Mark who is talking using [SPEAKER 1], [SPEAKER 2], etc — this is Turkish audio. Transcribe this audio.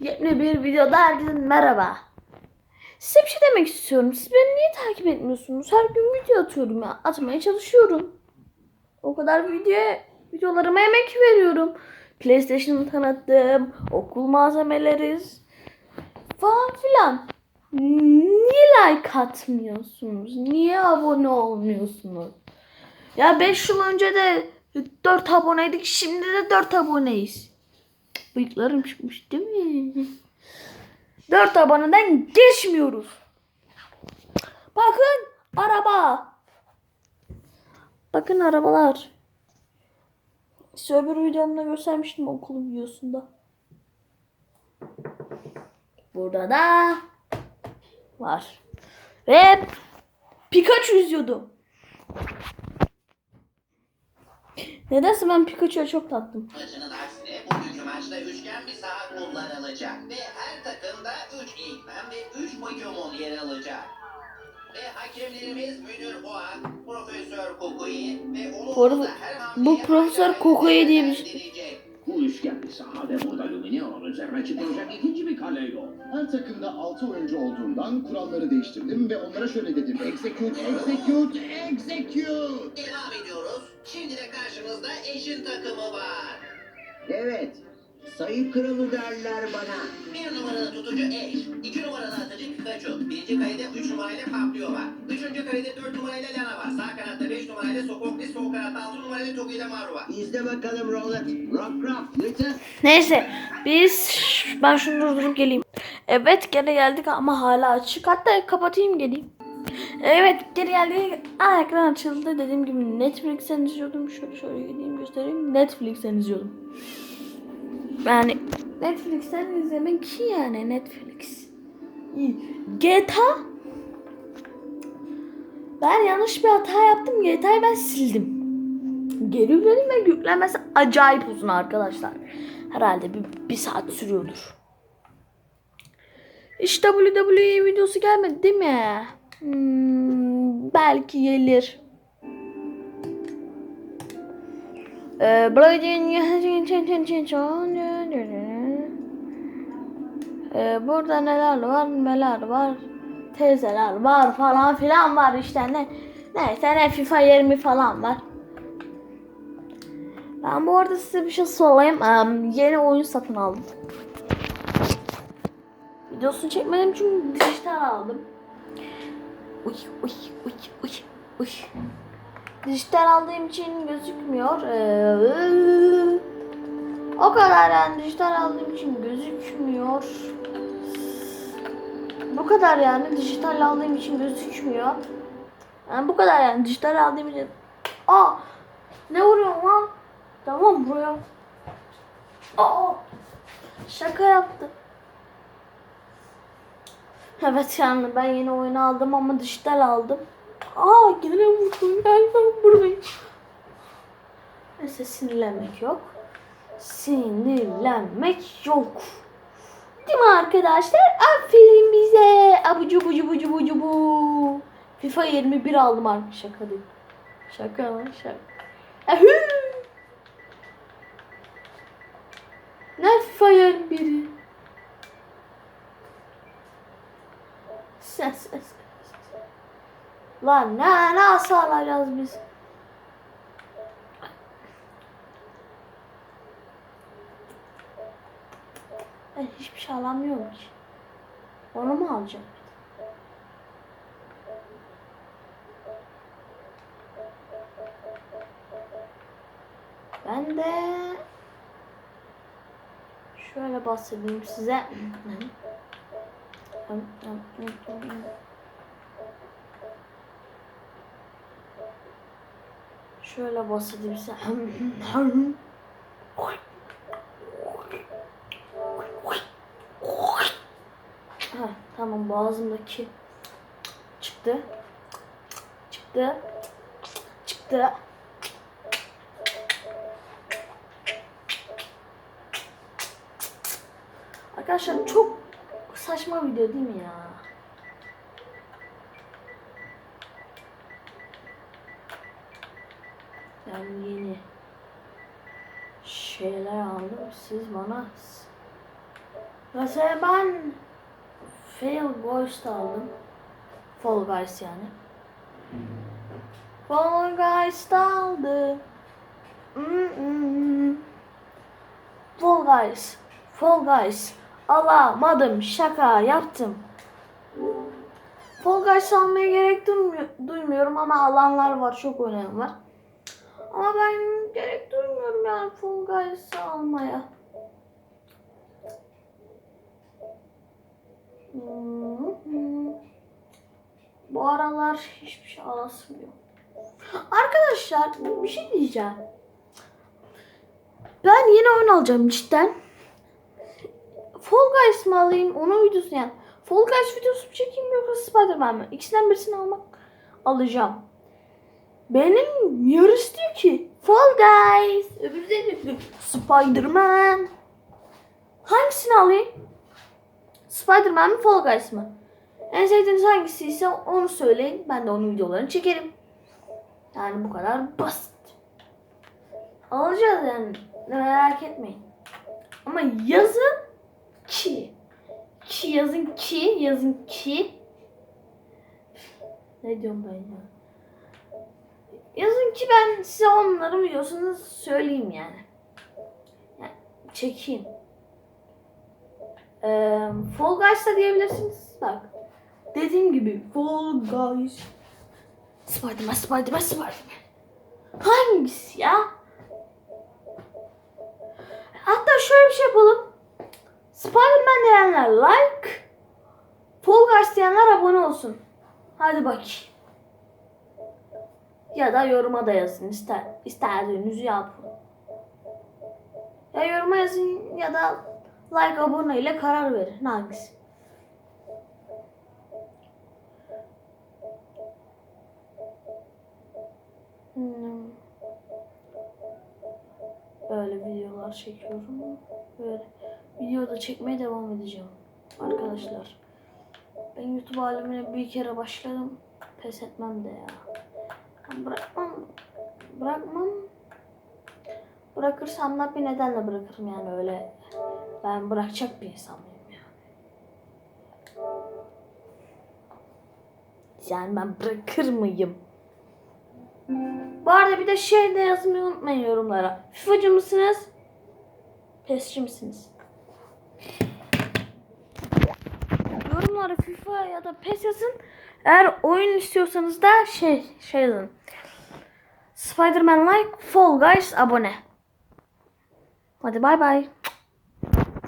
[SPEAKER 1] Yeni bir videoda herkese merhaba. Size bir şey demek istiyorum. Siz beni niye takip etmiyorsunuz? Her gün video atıyorum ya. Atmaya çalışıyorum. O kadar video videolarıma emek veriyorum. PlayStation'ı tanıttım. Okul malzemeleri falan filan. Niye like atmıyorsunuz? Niye abone olmuyorsunuz? Ya 5 yıl önce de 4 aboneydik. Şimdi de 4 aboneyiz. Bıyıklarım çıkmış değil mi? 4 aboneden geçmiyoruz. Bakın araba. Bakın arabalar. Size öbür videomda göstermiştim okul videosunda. Burada da var. Ve Pikachu izliyordum. Nedense ben Pikachu'ya çok taktım.
[SPEAKER 2] Kullanılacak ve her takımda 3 eğitmen ve 3 Pokemon yer alacak. Ve hakemlerimiz Müdür Oğan, Profesör Kukui ve onun
[SPEAKER 1] Bu arada
[SPEAKER 2] da her
[SPEAKER 1] bu Profesör Kukui diye bir-.
[SPEAKER 3] Bu üçgen bir saha ve burada Lumineon üzerine çıkılacak ikinci bir kale yok.
[SPEAKER 4] Her takımda 6 oyuncu olduğundan kuralları değiştirdim ve onlara şöyle dedim. Execute, execute, execute.
[SPEAKER 2] Devam ediyoruz. Şimdi de karşımızda Eş'in takımı var.
[SPEAKER 5] Evet. Sayı kralı derler bana.
[SPEAKER 2] Bir numaralı tutucu Eş, iki numaralı atıcı Pikachu, birinci kalede üç numarayla Paprio var. Üçüncü kalede dört numarayla Lana var. Sağ kanatta beş numarayla Sokoklis, sol kanatta altı numarayla Togu ile Maru var.
[SPEAKER 5] İzle bakalım Roland. Rockcraft, lütfen.
[SPEAKER 1] Neyse biz ben şunu durdurup geleyim. Evet geri geldik ama hala açık. Hatta kapatayım geleyim. Evet geri geldik. Aa, ekran açıldı. Dediğim gibi Netflix'ten izliyordum. Şöyle şöyle gideyim göstereyim. Netflix'ten izliyordum. Yani Netflix'ten izlemek iyi yani Netflix. GTA ben yanlış bir hata yaptım. GTA'yı ben sildim. Geri yükledim ve yüklenmesi acayip uzun arkadaşlar. Herhalde bir, bir saat sürüyordur. Hiç WWE videosu gelmedi değil mi? Hmm, belki gelir. Ee, Ee, burada neler var neler var teyzeler var falan filan var işte ne neyse ne FIFA 20 falan var. Ben bu arada size bir şey sorayım. Em, yeni oyun satın aldım. Videosunu çekmedim çünkü dijital aldım. Uy uy uy uy uy. Dijital aldığım için gözükmüyor. Ee, o kadar yani dijital aldığım için gözükmüyor. Bu kadar yani dijital aldığım için gözükmüyor. Yani bu kadar yani dijital aldığım için. Aa ne vuruyor lan? Tamam buraya. Aa şaka yaptı. Evet yani ben yeni oyunu aldım ama dijital aldım. Aa gene vurdum galiba buradayım. Neyse sinirlenmek yok. Sinirlenmek yok. Değil mi arkadaşlar? Aferin bize. Abucu bucu bucu bucu bu. FIFA 21 aldım artık şaka değil. Şaka lan şaka. Ahü. Ne FIFA 21'i? Ses ses. Lan ne nasıl alacağız biz? Ben hiçbir şey alamıyorum ki. Onu mu alacağım? Ben de şöyle bahsedeyim size. Şöyle bahsedeyim size. Ha, tamam boğazımdaki çıktı. Çıktı. Çıktı. Arkadaşlar çok saçma video değil mi ya? Ben yeni şeyler aldım. Siz bana Mesela ben Fail Boys aldım. Fall Guys yani. Fall Guys da aldım. Mm-mm. Fall Guys. Fall Guys. Alamadım. Şaka yaptım. Fall Guys almaya gerek duymu- duymuyorum ama alanlar var. Çok önemli var. Ama ben gerek duymuyorum yani Fall Guys'ı almaya. Hmm. Bu aralar hiçbir şey alasım yok. Arkadaşlar bir şey diyeceğim. Ben yeni oyun alacağım cidden. Fall Guys mı alayım? Onun videosu yani. Fall Guys videosu mu çekeyim yoksa Spider-Man mi? İkisinden birisini almak alacağım. Benim yarısı diyor ki Fall Guys. Öbürü de diyor Spider-Man. Hangisini alayım? Spider-Man mi Fall Guys mı? En sevdiğiniz hangisi ise onu söyleyin. Ben de onun videolarını çekerim. Yani bu kadar basit. Alacağız yani. Merak etmeyin. Ama yazın ki. Ki yazın ki. Yazın ki. Ne diyorum ben ya? Yazın ki ben size onların videosunu söyleyeyim yani. yani çekeyim. Ee, Fall Guys'ta diyebilirsiniz. Bak. Dediğim gibi Fall Guys. Spiderman, Spiderman, Spiderman. Hangisi ya? Hatta şöyle bir şey yapalım. Spiderman diyenler like. Fall Guys diyenler abone olsun. Hadi bak. Ya da yoruma da yazın. İster, istediğinizi yapın. Ya yoruma yazın ya da like abone ile karar verin. Hangisi? Hmm. Böyle videolar çekiyorum. Böyle video da çekmeye devam edeceğim. Arkadaşlar. Ben YouTube alemine bir kere başladım. Pes etmem de ya. Bırakmam. Bırakmam. Bırakırsam da bir nedenle bırakırım yani öyle. Ben bırakacak bir insan mıyım yani. Yani ben bırakır mıyım? Bu arada bir de şey de yazmayı unutmayın yorumlara. FIFA'cı mısınız? PES'ci misiniz? Yorumlara FIFA ya da PES yazın. Eğer oyun istiyorsanız da şey şey yazın. Spider-Man like Fall Guys abone. Hadi bay bay.